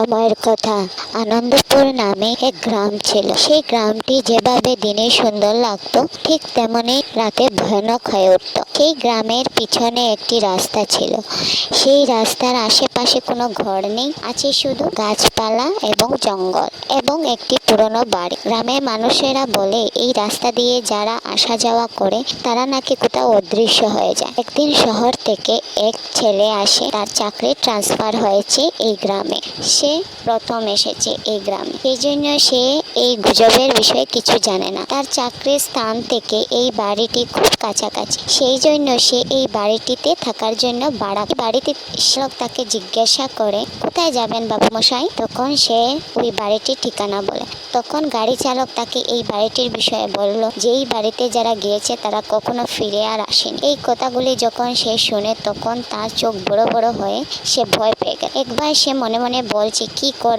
সময়ের কথা। আনন্দপুর নামে এক গ্রাম ছিল। সেই গ্রামটি যেভাবে দিনে সুন্দর লাগতো, ঠিক তেমনি রাতে ভয়ানক হয়ে উঠত। সেই গ্রামের পিছনে একটি রাস্তা ছিল। সেই রাস্তার আশেপাশে কোনো ঘর নেই, আছে শুধু গাছপালা এবং জঙ্গল এবং একটি পুরনো বাড়ি। গ্রামের মানুষেরা বলে, এই রাস্তা দিয়ে যারা আসা যাওয়া করে, তারা নাকি কোথাও অদৃশ্য হয়ে যায়। একদিন শহর থেকে এক ছেলে আসে, তার চাকরি ট্রান্সফার হয়েছে এই গ্রামে। সে প্রথম এসেছে এই গ্রামে। এই জন্য সে এই গুজবের বিষয়ে কিছু জানে না। তার চাকরির স্থান থেকে এই বাড়িটি খুব কাছাকাছি। সেই জন্য সে এই বাড়িটিতে থাকার জন্য বাড়া বাড়িতে লোক তাকে জিজ্ঞাসা করে, কোথায় যাবেন বাবু মশাই তখন সে ওই বাড়িটির ঠিকানা বলে। তখন গাড়ি চালক তাকে এই বাড়িটির বিষয়ে বলল যে, এই বাড়িতে যারা গিয়েছে তারা কখনো ফিরে আর আসেনি। এই কথাগুলি যখন সে শুনে তখন তার চোখ বড় বড় হয়ে সে ভয় পেয়ে গেল। একবার সে মনে মনে বলছে, কি করে